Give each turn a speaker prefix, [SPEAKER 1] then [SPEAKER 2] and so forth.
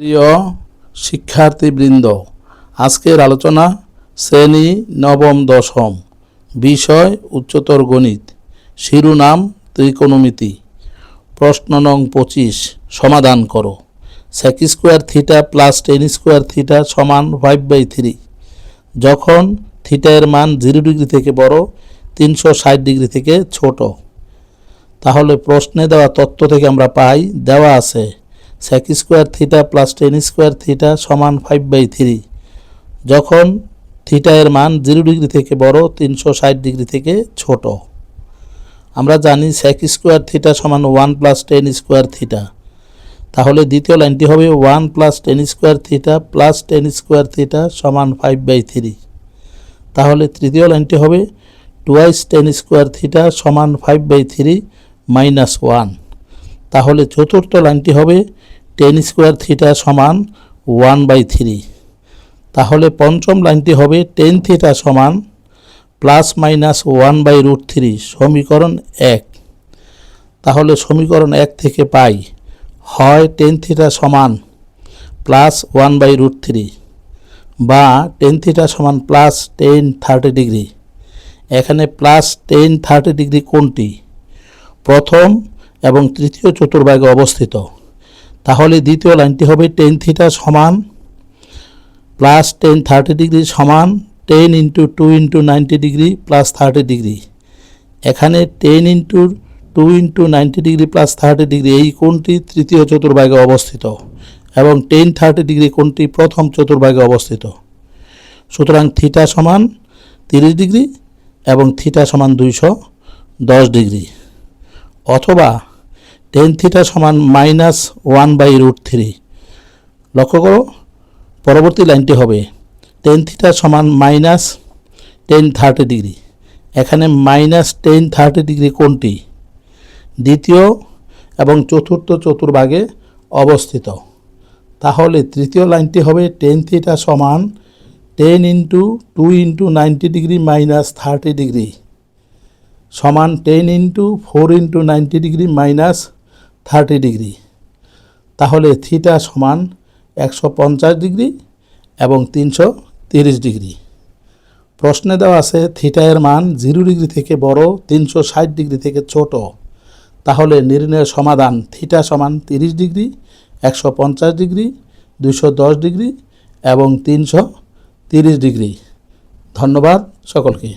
[SPEAKER 1] প্রিয় শিক্ষার্থীবৃন্দ, আজকের আলোচনা শ্রেণি নবম দশম, বিষয় উচ্চতর গণিত, শিরোনাম ত্রিকোণমিতি, প্রশ্ন নং পঁচিশ, সমাধান করো। Sec square theta plus tan square theta সমান ফাইভ বাই থ্রি যখন থিটা এর মান জিরো ডিগ্রি থেকে বড়, তিনশো ষাট ডিগ্রি থেকে ছোট। তাহলে প্রশ্নে দেওয়া তথ্য থেকে আমরা পাই, দেওয়া আছে sec square theta plus tan square theta সমান ফাইভ বাই থ্রি যখন থিটা এর মান জিরো ডিগ্রি থেকে বড়, তিনশো ষাট ডিগ্রি থেকে ছোট। আমরা জানি সেক স্কোয়ার থিটা সমান one plus tan square theta তাহলে দ্বিতীয় লাইনটি হবে one plus tan square theta plus tan square theta সমান ফাইভ বাই থ্রি তাহলে তৃতীয় লাইনটি হবে টুয়াইস টেন স্কোয়ার থিটা সমান five by three minus one তাহলে চতুর্থ লাইনটি হবে টেন স্কোয়ার থিটা সমান ওয়ান বাই থ্রি তাহলে পঞ্চম লাইনটি হবে টেন থিটা সমান plus minus one by root three সমীকরণ এক। তাহলে সমীকরণ এক থেকে পাই হয় টেন থিটা সমান plus one by root three বা টেন থিটা সমান প্লাস টেন থার্টি ডিগ্রি এখানে প্লাস টেন থার্টি ডিগ্রি কোনটি? প্রথম এবং তৃতীয় চতুর্ভাগে অবস্থিত। তাহলে দ্বিতীয় লাইনটি হবে টেন থিটা সমান প্লাস টেন থার্টি ডিগ্রি সমান tan into two into ninety degree plus thirty degree এখানে tan into two into ninety degree plus thirty degree এই কোণটি তৃতীয় চতুর্ভাগে অবস্থিত এবং টেন থার্টি ডিগ্রি কোণটি প্রথম চতুর্ভাগে অবস্থিত। সুতরাং থিটা সমান তিরিশ ডিগ্রি এবং থিটা সমান দুইশো দশ ডিগ্রি অথবা টেন থিটা সমান minus one by root three লক্ষ্য করো, পরবর্তী লাইনটি হবে টেন থিটা সমান মাইনাস টেন থার্টি ডিগ্রি এখানে মাইনাস টেন থার্টি ডিগ্রি কোনটি? দ্বিতীয় এবং চতুর্থ চতুর্ভাগে অবস্থিত। তাহলে তৃতীয় লাইনটি হবে টেন থিটা সমান tan into two into ninety degree minus thirty degree সমান tan into four into ninety degree minus thirty degree. তাহলে থিটা সমান একশো পঞ্চাশ ডিগ্রি এবং তিনশো তিরিশ ডিগ্রি। প্রশ্নে দেওয়া আছে থিটা এর মান জিরো ডিগ্রি থেকে বড়, তিনশো ষাট ডিগ্রি থেকে ছোট। তাহলে নির্ণয়ের সমাধান থিটা সমান তিরিশ ডিগ্রি, একশো পঞ্চাশ ডিগ্রি দুশো দশ ডিগ্রি এবং তিনশো তিরিশ ডিগ্রি। ধন্যবাদ সকলকে।